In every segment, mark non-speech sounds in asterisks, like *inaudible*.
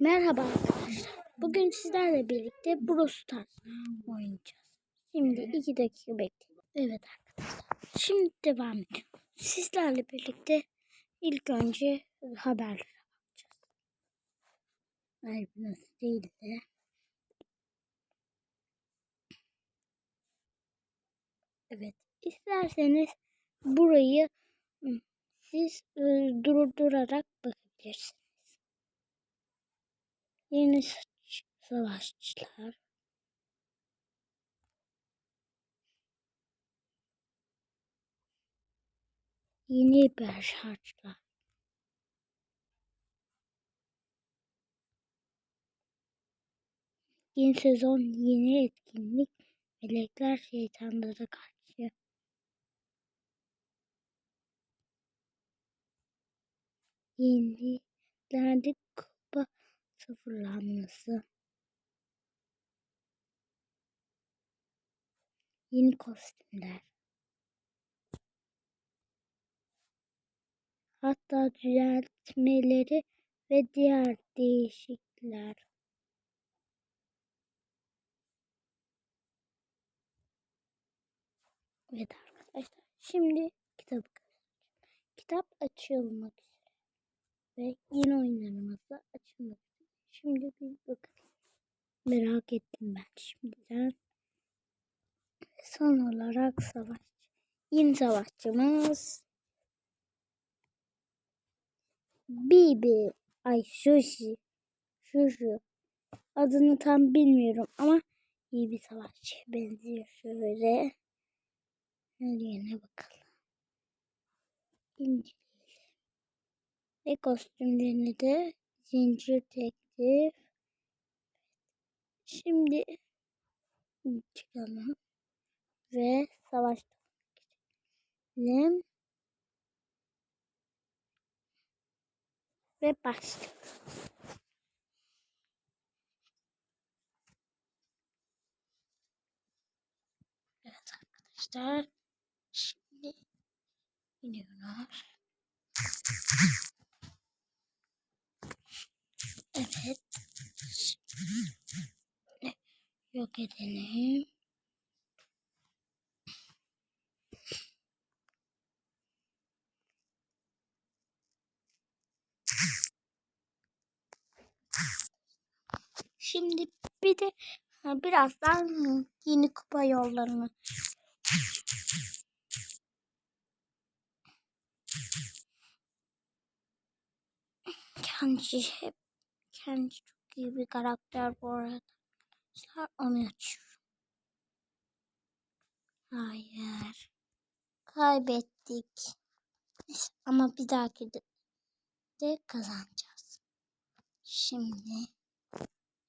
Merhaba arkadaşlar. Bugün sizlerle birlikte Brawl Stars oynayacağız. Şimdi iki dakika bekleyin. Evet arkadaşlar. Şimdi devam ediyorum. Sizlerle birlikte ilk önce haberlere bakacağız. Hayır nasıl değil de. Evet. İsterseniz burayı ı, siz e, durdurarak bakabilirsiniz. Yeni savaşçılar. Yeni berşarçlar. Yeni sezon, yeni etkinlik. Melekler şeytanlara karşı. Yenilerde kupa sıfırlanması. Yeni kostümler. Hatta düzeltmeleri ve diğer değişiklikler. Evet arkadaşlar. Şimdi kitabı. Kitap açılmak üzere. Ve yeni oyunlarımızda açılmak üzere. Şimdi bir bakalım. Merak ettim ben şimdiden. Son olarak savaşçı. Yeni savaşçımız Bibi. Ay Şuşi. Şuşu. Adını tam bilmiyorum ama iyi bir savaşçıya benziyor şöyle. Yerine bakalım. İnceleyelim. Ve kostümlerini de zincir teklif. Şimdi çıkalım. Ve savaş girelim. Ve başlıyoruz. Evet arkadaşlar. Şimdi gidiyoruz. Evet. Yok edelim. Şimdi bir de birazdan yeni kupa yollarını Kendi hep kendi çok iyi bir karakter bu arada. Arkadaşlar onu açıyorum. Hayır. Kaybettik. Neyse, ama bir dahaki de, de kazanacağız. Şimdi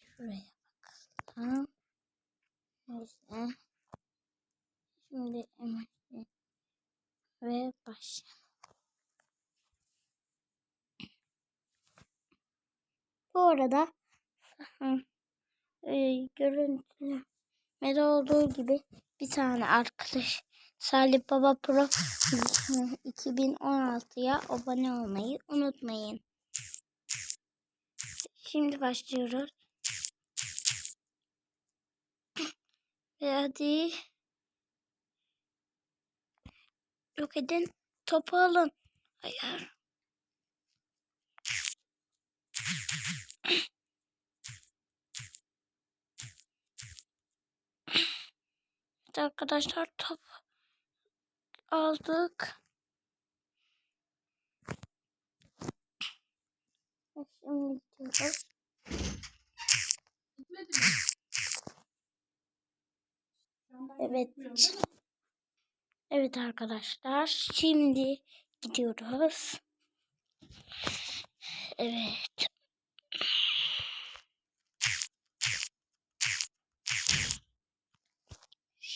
şuraya bakalım. Neyse. Şimdi emekli ve başlayalım. Bu arada *laughs* e, olduğu gibi bir tane arkadaş Salih Baba Pro *laughs* 2016'ya abone olmayı unutmayın. Şimdi başlıyoruz. *laughs* Ve hadi yok edin topu alın. Hayır. Arkadaşlar top aldık. Şimdi gidiyoruz. Evet. Evet arkadaşlar. Şimdi gidiyoruz. Evet.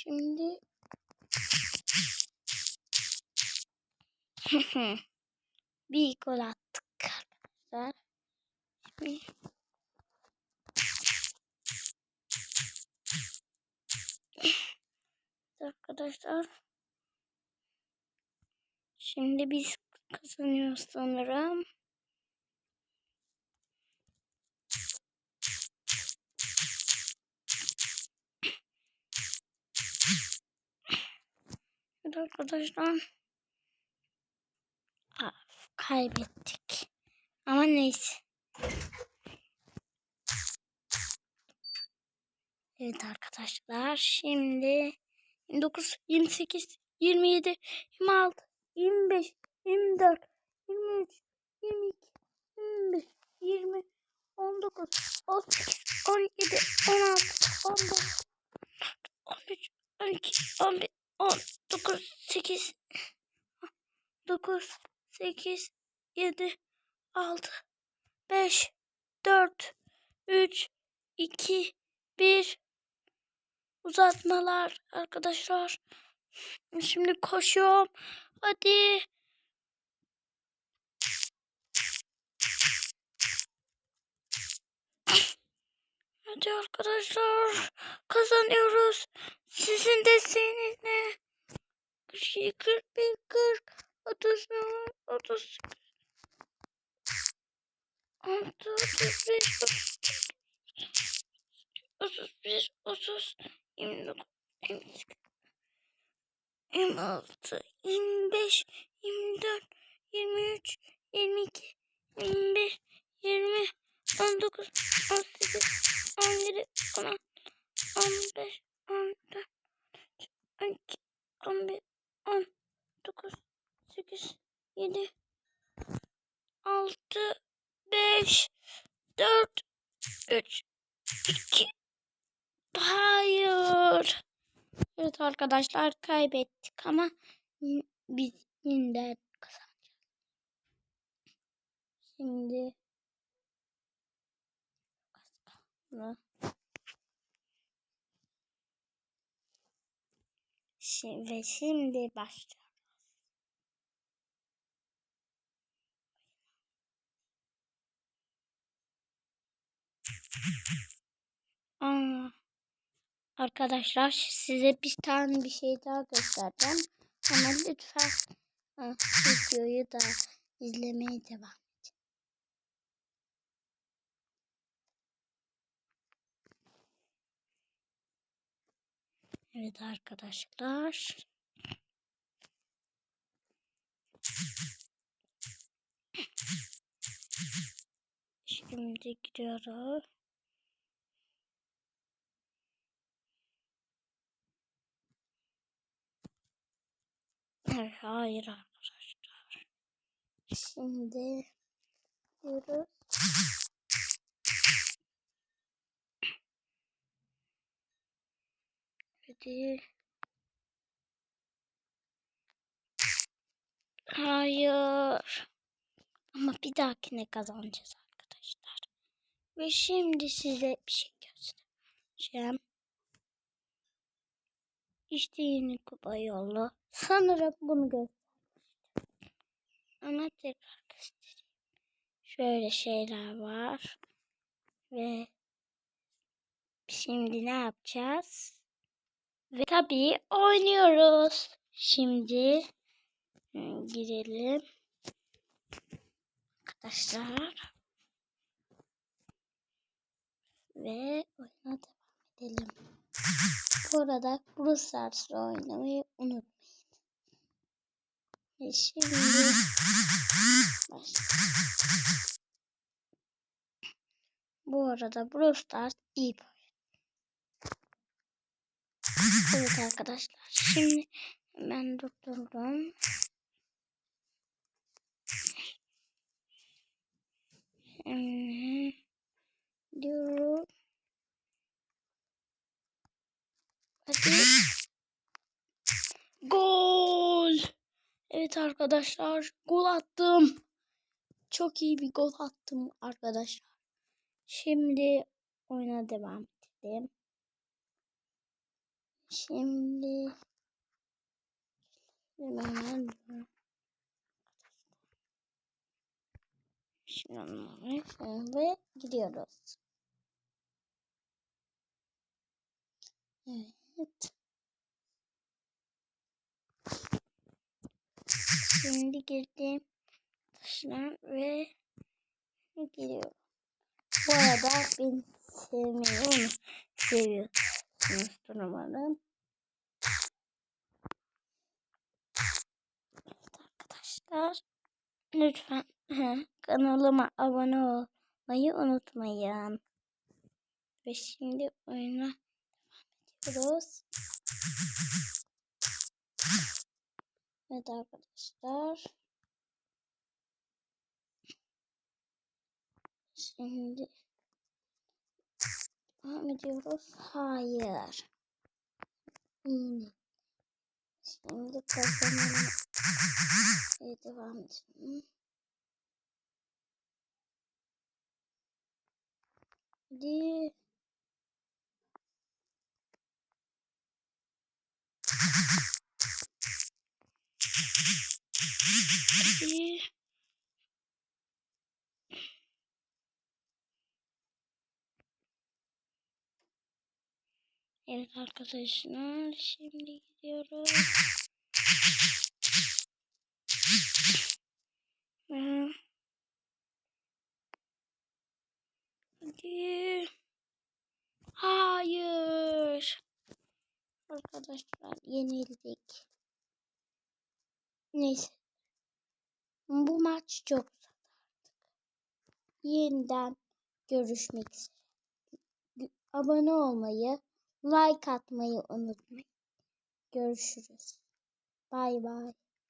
Şimdi *laughs* bir gol attık arkadaşlar. Şimdi *laughs* arkadaşlar. Şimdi biz kazanıyoruz sanırım. Arkadaşlar. Aa, kaybettik. Ama neyse. Evet arkadaşlar. Şimdi 29, 28, 27, 26, 25, 24, 23, 22, 25, 20, 19, 18, 17, 16, 14, 13, 12, 11, 19, 8, 9, 8, 7, 6, 5, 4, 3, 2, 1. Uzatmalar arkadaşlar. Şimdi koşuyorum. Hadi. Hadi arkadaşlar. Kazanıyoruz. Sizin desteğinizle. 42, 41, 40, 30, 30, 6, 35, 31, 30, 29, 28, 26, 25, 24, 23, 22, 21, 20, 19, 18, 17, 16, 15, 14, 12, 11, 10, 9, 8, 7, 6, 5, 4, 3, 2, hayır. Evet arkadaşlar kaybettik ama biz yeniden kazanacağız. Şimdi Bunu- Şi- ve şimdi başlıyoruz. Aa, arkadaşlar size bir tane bir şey daha göstereceğim. Ama lütfen ha, videoyu da izlemeye devam. Evet arkadaşlar. Şimdi gidiyoruz. Hayır, arkadaşlar. Şimdi gidiyoruz. Hadi. Hayır. Ama bir dahakine kazanacağız arkadaşlar. Ve şimdi size bir şey göstereceğim. İşte yeni kupa yolu. Sanırım bunu göstermiştim. Ama tekrar göstereyim. Şöyle şeyler var. Ve şimdi ne yapacağız? Ve tabii oynuyoruz. Şimdi girelim. Arkadaşlar. Ve. Arada Brawl Stars'ı oynamayı unutmayın. Ve şimdi başlayalım. Bu arada Brawl Stars iyi bir. Evet arkadaşlar. Şimdi ben durdurdum. Şimdi diyorum. Hadi. Gol. Evet arkadaşlar. Gol attım. Çok iyi bir gol attım arkadaşlar. Şimdi oyuna devam edelim. Şimdi hemen Şimdi ve gidiyoruz. Evet. Şimdi girdim. Taşlar ve giriyorum. Bu arada beni sevmeyi onu seviyorsunuz umarım. arkadaşlar. Lütfen kanalıma abone olmayı unutmayın. Ve şimdi oyuna ediyoruz. Evet arkadaşlar. Şimdi devam ediyoruz. Hayır. Yine. Şimdi kazanalım. Evet devam edelim. Hadi. Hadi. Evet arkadaşlar şimdi gidiyoruz. Hadi. Hayır. Arkadaşlar yenildik. Neyse. Bu maç çok zor artık. Yeniden görüşmek üzere. Abone olmayı, like atmayı unutmayın. Görüşürüz. Bay bay.